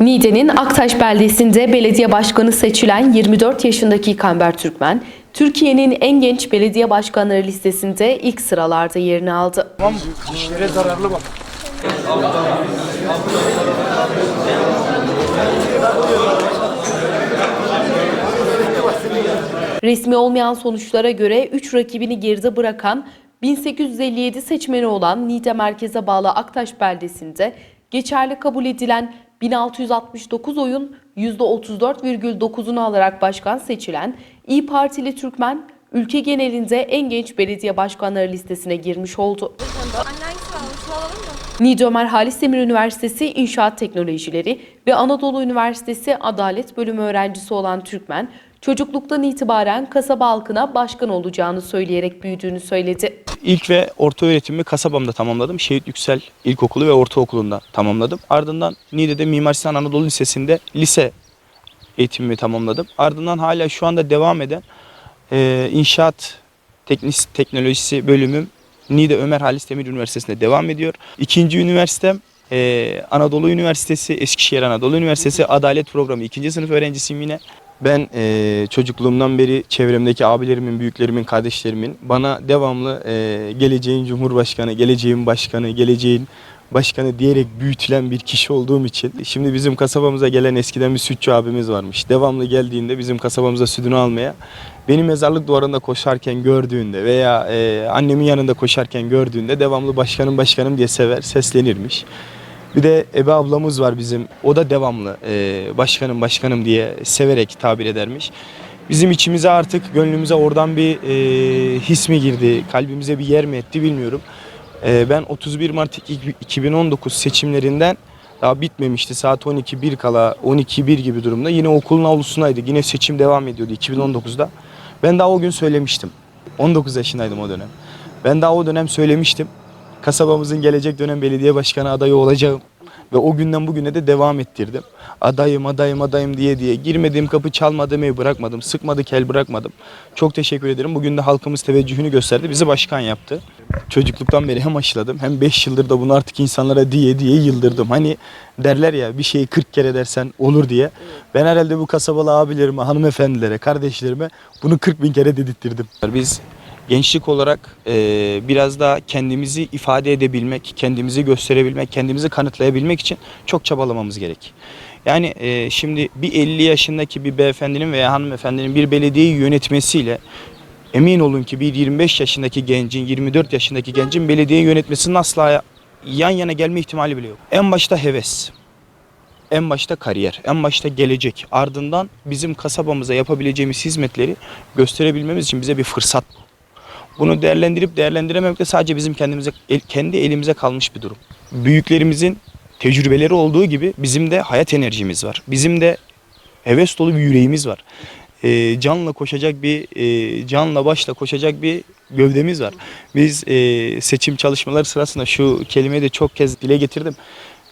Niğde'nin Aktaş beldesinde belediye başkanı seçilen 24 yaşındaki Kamber Türkmen, Türkiye'nin en genç belediye başkanları listesinde ilk sıralarda yerini aldı. Tamam dişlere zararlı bak. Resmi olmayan sonuçlara göre 3 rakibini geride bırakan 1857 seçmeni olan Niğde merkeze bağlı Aktaş beldesinde geçerli kabul edilen 1669 oyun %34,9'unu alarak başkan seçilen İyi Partili Türkmen, ülke genelinde en genç belediye başkanları listesine girmiş oldu. Niğde Ömer Halis Demir Üniversitesi İnşaat Teknolojileri ve Anadolu Üniversitesi Adalet Bölümü öğrencisi olan Türkmen, çocukluktan itibaren kasaba halkına başkan olacağını söyleyerek büyüdüğünü söyledi. İlk ve orta öğretimimi kasabamda tamamladım. Şehit Yüksel İlkokulu ve Ortaokulu'nda tamamladım. Ardından Niğde'de Mimar Sinan Anadolu Lisesi'nde lise eğitimimi tamamladım. Ardından hala şu anda devam eden e, inşaat teknis, teknolojisi bölümüm Niğde Ömer Halis Demir Üniversitesi'nde devam ediyor. İkinci üniversitem e, Anadolu Üniversitesi, Eskişehir Anadolu Üniversitesi Adalet Programı ikinci sınıf öğrencisiyim yine. Ben e, çocukluğumdan beri çevremdeki abilerimin, büyüklerimin, kardeşlerimin bana devamlı e, geleceğin cumhurbaşkanı, geleceğin başkanı, geleceğin başkanı diyerek büyütülen bir kişi olduğum için şimdi bizim kasabamıza gelen eskiden bir sütçü abimiz varmış. Devamlı geldiğinde bizim kasabamıza sütünü almaya beni mezarlık duvarında koşarken gördüğünde veya e, annemin yanında koşarken gördüğünde devamlı başkanım başkanım diye sever, seslenirmiş. Bir de Ebe ablamız var bizim. O da devamlı e, başkanım başkanım diye severek tabir edermiş. Bizim içimize artık gönlümüze oradan bir e, his mi girdi, kalbimize bir yer mi etti bilmiyorum. E, ben 31 Mart 2019 seçimlerinden daha bitmemişti. Saat 12 bir kala 12 bir gibi durumda. Yine okulun avlusundaydık. Yine seçim devam ediyordu 2019'da. Ben daha o gün söylemiştim. 19 yaşındaydım o dönem. Ben daha o dönem söylemiştim kasabamızın gelecek dönem belediye başkanı adayı olacağım. Ve o günden bugüne de devam ettirdim. Adayım, adayım, adayım diye diye. Girmediğim kapı çalmadığım ev bırakmadım. Sıkmadı kel bırakmadım. Çok teşekkür ederim. Bugün de halkımız teveccühünü gösterdi. Bizi başkan yaptı. Çocukluktan beri hem aşıladım hem 5 yıldır da bunu artık insanlara diye diye yıldırdım. Hani derler ya bir şeyi 40 kere dersen olur diye. Ben herhalde bu kasabalı abilerime, hanımefendilere, kardeşlerime bunu 40 bin kere dedirttirdim. Biz gençlik olarak e, biraz daha kendimizi ifade edebilmek, kendimizi gösterebilmek, kendimizi kanıtlayabilmek için çok çabalamamız gerek. Yani e, şimdi bir 50 yaşındaki bir beyefendinin veya hanımefendinin bir belediyeyi yönetmesiyle emin olun ki bir 25 yaşındaki gencin, 24 yaşındaki gencin belediyeyi yönetmesinin asla yan yana gelme ihtimali bile yok. En başta heves. En başta kariyer, en başta gelecek. Ardından bizim kasabamıza yapabileceğimiz hizmetleri gösterebilmemiz için bize bir fırsat bu. Bunu değerlendirip değerlendirememek de sadece bizim kendimize kendi elimize kalmış bir durum. Büyüklerimizin tecrübeleri olduğu gibi bizim de hayat enerjimiz var. Bizim de heves dolu bir yüreğimiz var. Ee, canla koşacak bir e, canla başla koşacak bir gövdemiz var. Biz e, seçim çalışmaları sırasında şu kelimeyi de çok kez dile getirdim.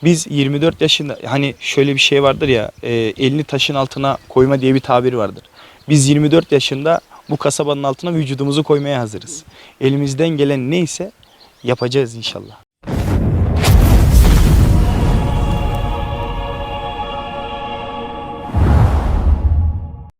Biz 24 yaşında hani şöyle bir şey vardır ya e, elini taşın altına koyma diye bir tabir vardır. Biz 24 yaşında bu kasabanın altına vücudumuzu koymaya hazırız. Elimizden gelen neyse yapacağız inşallah.